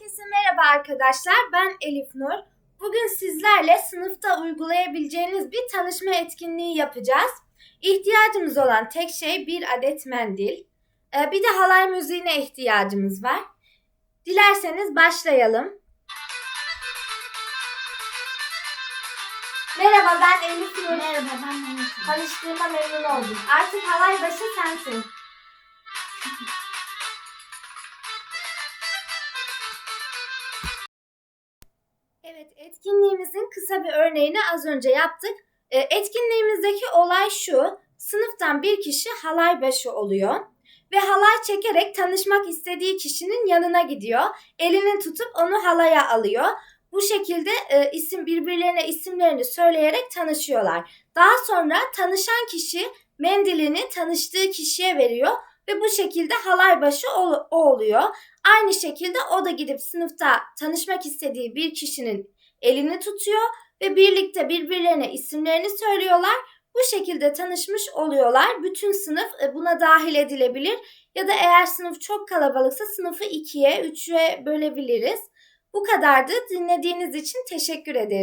Herkese merhaba arkadaşlar. Ben Elif Nur. Bugün sizlerle sınıfta uygulayabileceğiniz bir tanışma etkinliği yapacağız. İhtiyacımız olan tek şey bir adet mendil. Ee, Bir de halay müziğine ihtiyacımız var. Dilerseniz başlayalım. Merhaba ben Elif Nur. Merhaba ben Mehmet. Tanıştığıma memnun oldum. Artık halay başı sensin. Evet, etkinliğimizin kısa bir örneğini az önce yaptık. E, Etkinliğimizdeki olay şu. Sınıftan bir kişi halay başı oluyor ve halay çekerek tanışmak istediği kişinin yanına gidiyor. Elini tutup onu halaya alıyor. Bu şekilde e, isim birbirlerine isimlerini söyleyerek tanışıyorlar. Daha sonra tanışan kişi mendilini tanıştığı kişiye veriyor ve bu şekilde halay başı ol- o oluyor. Aynı şekilde o da gidip sınıfta tanışmak istediği bir kişinin elini tutuyor ve birlikte birbirlerine isimlerini söylüyorlar. Bu şekilde tanışmış oluyorlar. Bütün sınıf e, buna dahil edilebilir ya da eğer sınıf çok kalabalıksa sınıfı ikiye, üçe bölebiliriz. Bu kadardı. Dinlediğiniz için teşekkür ederim.